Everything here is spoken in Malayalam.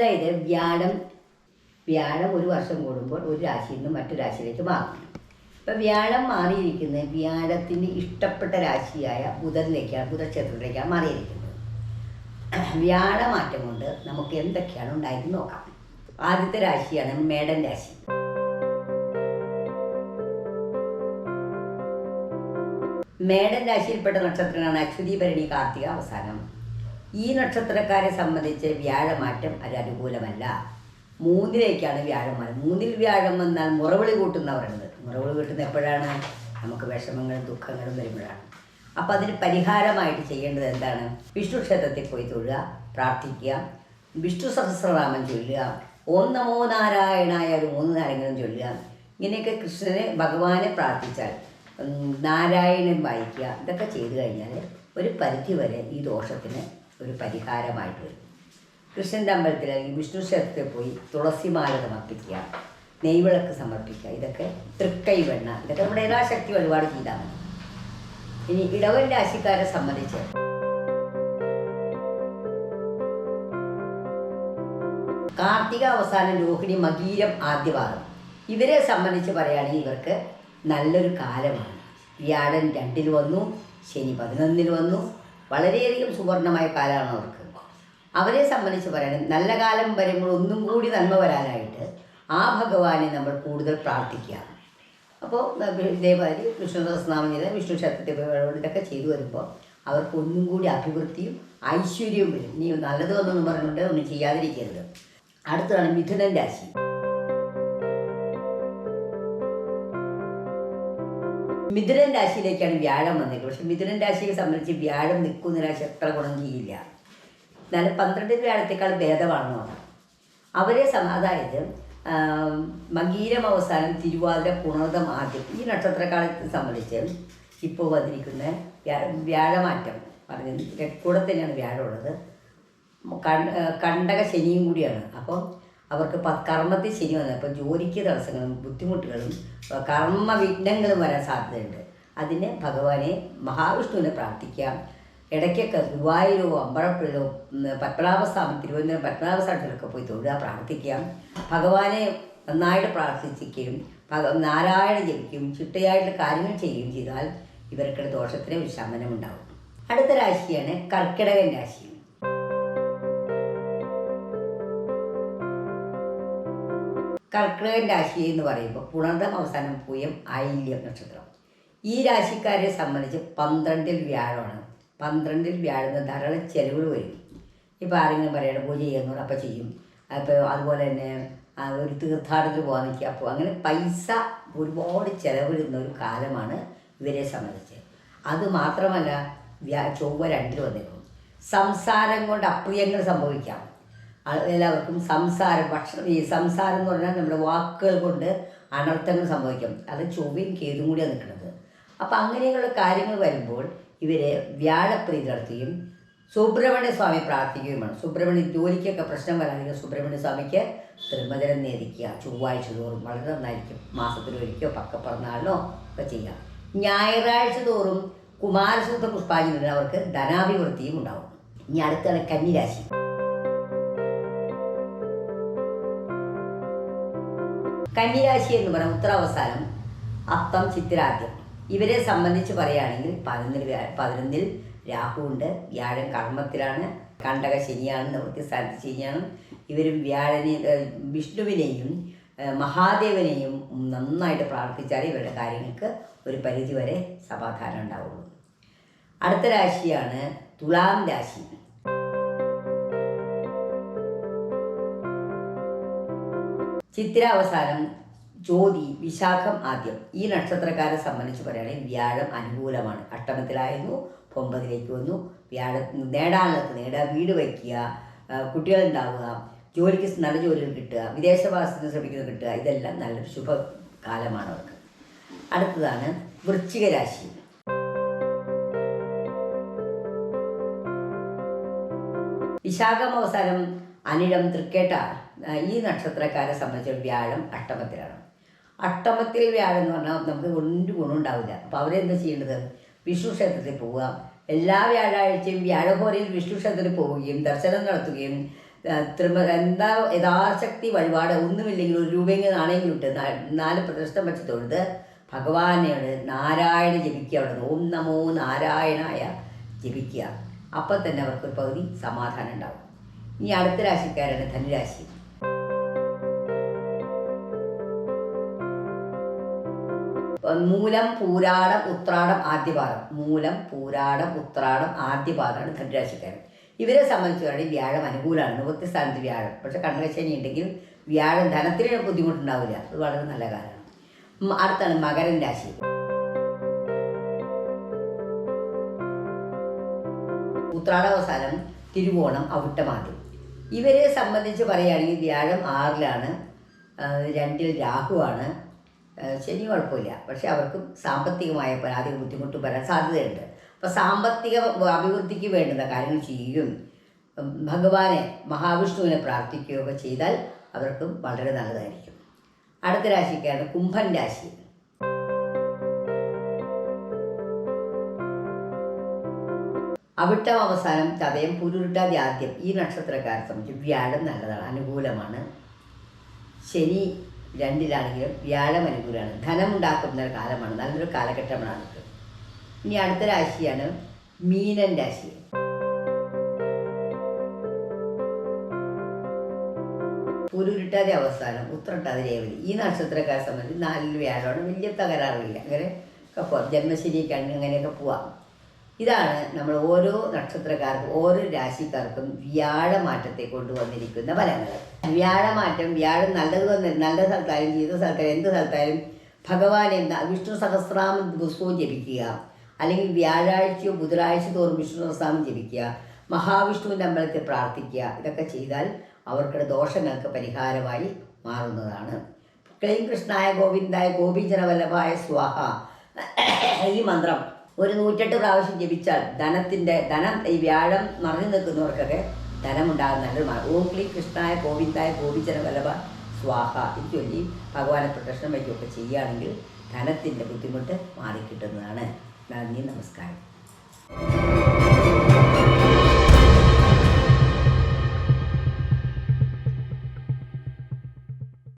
അതായത് വ്യാഴം വ്യാഴം ഒരു വർഷം കൂടുമ്പോൾ ഒരു രാശിയിൽ നിന്ന് മറ്റു രാശിയിലേക്ക് മാറും. ഇപ്പം വ്യാഴം മാറിയിരിക്കുന്നത് വ്യാഴത്തിന് ഇഷ്ടപ്പെട്ട രാശിയായ ബുധനിലേക്കാണ് ബുധക്ഷേത്രത്തിലേക്കാണ് മാറിയിരിക്കുന്നത്. വ്യാഴമാറ്റം കൊണ്ട് നമുക്ക് എന്തൊക്കെയാണ് ഉണ്ടായത് നോക്കാം. ആദ്യത്തെ രാശിയാണ് മേടൻ രാശി. മേടൻ രാശിയിൽപ്പെട്ട നക്ഷത്രങ്ങളാണ് അശ്വതി ഭരണി കാർത്തിക അവസാനം ഈ നക്ഷത്രക്കാരെ സംബന്ധിച്ച് വ്യാഴമാറ്റം അത് അനുകൂലമല്ല. മൂന്നിലേക്കാണ് വ്യാഴം മൂന്നിൽ വ്യാഴം വന്നാൽ മുറവിളി കൂട്ടുന്നവരുണ്ട് മുറവിളി കൂട്ടുന്ന എപ്പോഴാണ്? നമുക്ക് വിഷമങ്ങളും ദുഃഖങ്ങളും വരുമ്പോഴാണ്. അപ്പം അതിന് പരിഹാരമായിട്ട് ചെയ്യേണ്ടത് എന്താണ്? വിഷ്ണു ക്ഷേത്രത്തിൽ പോയി തൊഴുക പ്രാർത്ഥിക്കുക വിഷ്ണു സഹസ്രനാമം ചൊല്ലുക ഓം നമോ നാരായണായ ഒരു മൂന്ന് നാരങ്ങളും ചൊല്ലുക. ഇങ്ങനെയൊക്കെ കൃഷ്ണനെ ഭഗവാനെ പ്രാർത്ഥിച്ചാൽ നാരായണൻ വായിക്കുക ഇതൊക്കെ ചെയ്തു കഴിഞ്ഞാൽ ഒരു പരിധി വരെ ഈ ദോഷത്തിന് ഒരു പരിഹാരമായിട്ട് വരും. കൃഷ്ണന്റെ അമ്പലത്തിൽ അല്ലെങ്കിൽ വിഷ്ണു ക്ഷേത്രത്തിൽ പോയി തുളസിമാല സമർപ്പിക്കുക നെയ്വിളക്ക് സമർപ്പിക്കുക ഇതൊക്കെ തൃക്കൈ വെണ്ണ ഇതൊക്കെ നമ്മുടെ എല്ലാ ശക്തി ഒരുപാട് ചെയ്താൽ മതി. ഇനി ഇടവൻ രാശിക്കാരെ സംബന്ധിച്ച് കാർത്തിക അവസാനം രോഹിണി മകീരം ആദ്യഭാഗം. ഇവരെ സംബന്ധിച്ച് പറയുകയാണെങ്കിൽ ഇവർക്ക് നല്ലൊരു കാലമാണ്. വ്യാഴൻ രണ്ടിൽ വന്നു ശനി പതിനൊന്നിൽ വന്നു വളരെയധികം സുവർണമായ കാലമാണ് അവർക്ക്. അവരെ സംബന്ധിച്ച് പറയണം നല്ല കാലം വരുമ്പോൾ ഒന്നും കൂടി നന്മ വരാനായിട്ട് ആ ഭഗവാനെ നമ്മൾ കൂടുതൽ പ്രാർത്ഥിക്കുക. അപ്പോൾ ദേവാലി വിഷ്ണു സഹസ്രനാമം ചെയ്ത വിഷ്ണു ക്ഷേത്രത്തിൽ ഇതൊക്കെ ചെയ്തു വരുമ്പോൾ അവർക്ക് ഒന്നും കൂടി അഭിവൃദ്ധിയും ഐശ്വര്യവും വരും. നീ നല്ലത് വന്നൊന്നും പറഞ്ഞുകൊണ്ട് ഒന്നും ചെയ്യാതിരിക്കരുത്. അടുത്തതാണ് മിഥുനൻ രാശി. മിഥുനൻ രാശിയിലേക്കാണ് വ്യാഴം വന്നേക്കുന്നത് പക്ഷെ മിഥുനൻ രാശിയെ സംബന്ധിച്ച് വ്യാഴം നിൽക്കുന്ന രാശി എത്ര ഗുണം ചെയ്യില്ല. എന്നാലും പന്ത്രണ്ടിൽ വ്യാഴത്തേക്കാൾ ഭേദമാണെന്ന് പറഞ്ഞു അവരെ സമ അതായത് മകീരം അവസാനം തിരുവാതിര പുണർതം ആദ്യം ഈ നക്ഷത്രക്കാലത്തെ സംബന്ധിച്ച് ഇപ്പോൾ വന്നിരിക്കുന്ന വ്യാ- വ്യാഴമാറ്റം. പറഞ്ഞ കൂടെ തന്നെയാണ് വ്യാഴമുള്ളത് കണ്ട കണ്ടക ശനിയും കൂടിയാണ്. അപ്പോൾ അവർക്ക് കർമ്മത്തിൽ ശരി വന്നത്. അപ്പോൾ ജോലിക്ക് തടസ്സങ്ങളും ബുദ്ധിമുട്ടുകളും കർമ്മവിഘ്നങ്ങളും കർമ്മ വിഘ്നങ്ങളും വരാൻ സാധ്യതയുണ്ട്. അതിന് ഭഗവാനെ മഹാവിഷ്ണുവിനെ പ്രാർത്ഥിക്കാം ഇടയ്ക്കൊക്കെ ഗുരുവായൂരോ അമ്പഴപ്പുഴയോ ഉം, പത്മനാഭസ്വാമി തിരുവനന്തപുരം പത്മനാഭസ്വാമിയിലൊക്കെ പോയി തൊഴുക പ്രാർത്ഥിക്കാം ഭഗവാനെ നന്നായിട്ട് പ്രാർത്ഥിക്കുകയും ഭഗ നാരായണ ജപിക്കും ചിട്ടയായിട്ട് കാര്യങ്ങൾ ചെയ്യുകയും ചെയ്താൽ ഇവർക്കുടെ ദോഷത്തിന് ഒരു ശമനം ഉണ്ടാവും അടുത്ത രാശിയാണ് കർക്കിടകൻ രാശി. കർക്കിടകൻ രാശി എന്ന് പറയുമ്പോൾ പുണർദം അവസാനം പൂയം ആയില്യം നക്ഷത്രം. ഈ രാശിക്കാരെ സംബന്ധിച്ച് പന്ത്രണ്ടിൽ വ്യാഴമാണ്. പന്ത്രണ്ടിൽ വ്യാഴുന്ന ധാരാളം ചെലവുകൾ വരും. ഇപ്പോൾ ആരെങ്കിലും പറയണം പൂജ ചെയ്യുന്നു അപ്പം ചെയ്യും. അപ്പോൾ അതുപോലെ തന്നെ ഒരു തീർത്ഥാടനത്തിന് പോകാൻ നിൽക്കുക അപ്പോൾ അങ്ങനെ പൈസ ഒരുപാട് ചെലവിടുന്ന ഒരു കാലമാണ് ഇവരെ സംബന്ധിച്ച്. അത് മാത്രമല്ല വ്യാ ചൊവ്വ രണ്ടിൽ വന്നേക്കും സംസാരം കൊണ്ട് അപ്രിയങ്ങൾ സംഭവിക്കാം. എല്ലാവർക്കും സംസാരം ഭക്ഷണം ഈ സംസാരം എന്ന് പറഞ്ഞാൽ നമ്മുടെ വാക്കുകൾ കൊണ്ട് അനർത്ഥങ്ങൾ സംഭവിക്കും. അത് ചൊവ്വയും കേതും കൂടിയാണ് നിൽക്കുന്നത്. അപ്പം അങ്ങനെയുള്ള കാര്യങ്ങൾ വരുമ്പോൾ ഇവരെ വ്യാഴപ്രീതി നടത്തുകയും സുബ്രഹ്മണ്യ സ്വാമി പ്രാർത്ഥിക്കുകയുമാണ്. സുബ്രഹ്മണ്യ ജോലിക്കൊക്കെ പ്രശ്നം വരാണെങ്കിൽ സുബ്രഹ്മണ്യ സ്വാമിക്ക് തിരുമധുരം നേദിക്കുക. ചൊവ്വാഴ്ച തോറും വളരെ നന്നായിരിക്കും. മാസത്തിലൊരിക്കോ പക്കപ്പിറന്നാളിനോ ഒക്കെ ചെയ്യാം. ഞായറാഴ്ച തോറും കുമാരസൂത്ര പുഷ്പാഞ്ജലി അവർക്ക് ധനാഭിവൃദ്ധിയും ഉണ്ടാവും. ഇനി അടുത്താണ് കന്നിരാശി. കന്നിരാശി എന്ന് പറഞ്ഞാൽ ഉത്തരാവസാനം അത്തം ചിത്തിരാദ്യം. ഇവരെ സംബന്ധിച്ച് പറയുകയാണെങ്കിൽ പതിനൊന്നിൽ പതിനൊന്നിൽ രാഹുവുണ്ട് വ്യാഴൻ കർമ്മത്തിലാണ് കണ്ടക ശനിയാണ് നിവൃത്തി സ്ഥാനത്ത് ശനിയാണ് ഇവരും വ്യാഴനെ വിഷ്ണുവിനെയും മഹാദേവനെയും നന്നായിട്ട് പ്രാർത്ഥിച്ചാൽ ഇവരുടെ കാര്യങ്ങൾക്ക് ഒരു പരിധി വരെ സമാധാനം ഉണ്ടാവുള്ളൂ. അടുത്ത രാശിയാണ് തുലാം രാശി. ചിത്തിര അവസാനം ജ്യോതി വിശാഖം ആദ്യം. ഈ നക്ഷത്രക്കാരെ സംബന്ധിച്ച് പറയുകയാണെങ്കിൽ വ്യാഴം അനുകൂലമാണ്. അഷ്ടമത്തിലായിരുന്നു ഒമ്പതിലേക്ക് വന്നു. വ്യാഴം നേടാനുള്ളത് നേടുക വീട് വയ്ക്കുക കുട്ടികളുണ്ടാവുക ജോലിക്ക് നല്ല ജോലികൾ കിട്ടുക വിദേശവാസത്തിന് ശ്രമിക്കുന്നത് കിട്ടുക ഇതെല്ലാം നല്ലൊരു ശുഭകാലമാണ് അവർക്ക്. അടുത്തതാണ് വൃശ്ചിക രാശി. വിശാഖം അവസാനം അനിഴം തൃക്കേട്ട ആ, ഈ നക്ഷത്രക്കാരെ സംബന്ധിച്ച് വ്യാഴം അഷ്ടമത്തിലാണ്. അഷ്ടമത്തിൽ വ്യാഴം എന്ന് പറഞ്ഞാൽ നമുക്ക് ഒരു ഗുണം ഉണ്ടാവില്ല. അപ്പോൾ അവരെന്താ ചെയ്യേണ്ടത്? വിഷ്ണു ക്ഷേത്രത്തിൽ പോവുക. എല്ലാ വ്യാഴാഴ്ചയും വ്യാഴഹോരയിൽ വിഷ്ണു ക്ഷേത്രത്തിൽ പോവുകയും ദർശനം നടത്തുകയും ത്രിമ എന്താ യഥാശക്തി വഴിപാട് ഒന്നുമില്ലെങ്കിൽ ഒരു രൂപയെങ്കിലും നാണയെങ്കിലും ഇട്ട് നാല് പ്രദർശനം വെച്ച് തൊഴുത് ഭഗവാനെയാണ് നാരായണ ജപിക്കുക അവിടെ ഓം നമോ നാരായണായ ജപിക്കുക. അപ്പം തന്നെ അവർക്കൊരു പകുതി സമാധാനം ഉണ്ടാവും. ഇനി അടുത്ത രാശിക്കാരാണ് ധനുരാശി. മൂലം പൂരാടം ഉത്രാടം ആദ്യപാദം. മൂലം പൂരാടം ഉത്രാടം ആദ്യപാദമാണ് ധനുരാശിക്കാരൻ. ഇവരെ സംബന്ധിച്ച് പറയുകയാണെങ്കിൽ വ്യാഴം അനുകൂലമാണ്. നിവൃത്തി സ്ഥാനത്ത് വ്യാഴം. പക്ഷെ കണ്ണുവശനി ഉണ്ടെങ്കിൽ വ്യാഴം ധനത്തിന് ബുദ്ധിമുട്ടുണ്ടാവില്ല. അത് വളരെ നല്ല കാലമാണ് അടുത്താണ് മകരൻ രാശി. ഉത്രാടാവസാനം തിരുവോണം അവിട്ടമാദ്യം. ഇവരെ സംബന്ധിച്ച് പറയുകയാണെങ്കിൽ വ്യാഴം ആറിലാണ് രണ്ടിൽ രാഹുവാണ് ശനി കുഴപ്പമില്ല. പക്ഷെ അവർക്കും സാമ്പത്തികമായ പരാതി ബുദ്ധിമുട്ട് വരാൻ സാധ്യതയുണ്ട്. അപ്പോൾ സാമ്പത്തിക അഭിവൃദ്ധിക്ക് വേണ്ടുന്ന കാര്യങ്ങൾ ചെയ്യുകയും ഭഗവാനെ മഹാവിഷ്ണുവിനെ പ്രാർത്ഥിക്കുകയൊക്കെ ചെയ്താൽ അവർക്കും വളരെ നല്ലതായിരിക്കും. അടുത്ത രാശിക്കാണ് കുംഭൻ രാശി. അവിട്ടം അവസാനം ചതയം പുരുരുട്ടാതി ആദ്യം. ഈ നക്ഷത്രക്കാരെ സംബന്ധിച്ച് വ്യാഴം നല്ലതാണ് അനുകൂലമാണ്. ശനി രണ്ടിലാണെങ്കിലും വ്യാഴം അനുകൂലമാണ് ധനമുണ്ടാക്കുന്ന കാലമാണ്. നല്ലൊരു കാലഘട്ടമാണ് ഇനി അടുത്ത രാശിയാണ് മീനൻ രാശി. ഉരുട്ടാതെ അവസാനം ഉത്രട്ടാതെ രേവതി. ഈ നക്ഷത്രക്കാരെ സംബന്ധിച്ച് നാലിൽ വ്യാഴമാണ്. വലിയ തകരാറില്ല. അങ്ങനെ ഒക്കെ പോവാം. ജന്മശനിയൊക്കെയാണെങ്കിൽ അങ്ങനെയൊക്കെ പോവാം. ഇതാണ് നമ്മൾ ഓരോ നക്ഷത്രക്കാർക്കും ഓരോ രാശിക്കാർക്കും വ്യാഴമാറ്റത്തെ കൊണ്ടുവന്നിരിക്കുന്ന ഫലങ്ങൾ. വ്യാഴമാറ്റം വ്യാഴം നല്ലത് വന്ന് നല്ല സ്ഥലത്തായാലും ചെയ്ത സ്ഥലത്തായാലും എന്ത് സ്ഥലത്തായാലും ഭഗവാൻ എന്താ വിഷ്ണു സഹസ്രാമം ദിവസവും ജപിക്കുക. അല്ലെങ്കിൽ വ്യാഴാഴ്ചയോ ബുധനാഴ്ച തോറും വിഷ്ണു സഹസ്രാമം ജപിക്കുക. മഹാവിഷ്ണുവിന്റെ അമ്പലത്തിൽ പ്രാർത്ഥിക്കുക. ഇതൊക്കെ ചെയ്താൽ അവർക്കുടെ ദോഷങ്ങൾക്ക് പരിഹാരമായി മാറുന്നതാണ്. ക്ലീം കൃഷ്ണായ ഗോവിന്ദായ ഗോപീജനവല്ലഭായ സ്വാഹ. ഈ മന്ത്രം ഒരു നൂറ്റെട്ട് പ്രാവശ്യം ജപിച്ചാൽ ധനത്തിന്റെ ധനം ഈ വ്യാഴം മറിഞ്ഞു നിൽക്കുന്നവർക്കൊക്കെ ധനമുണ്ടാകുന്ന നല്ലൊരു മാർഗം. ഓം ക്ലീം കൃഷ്ണായ ഗോവിന്ദായ ഗോപിച്ചന വല്ലഭ സ്വാഹ ഇത് ചൊല്ലി ഭഗവാനെ പ്രദക്ഷിണം വയ്ക്കുകയൊക്കെ ചെയ്യുകയാണെങ്കിൽ ധനത്തിന്റെ ബുദ്ധിമുട്ട് മാറിക്കിട്ടുന്നതാണ്. നന്ദി നമസ്കാരം.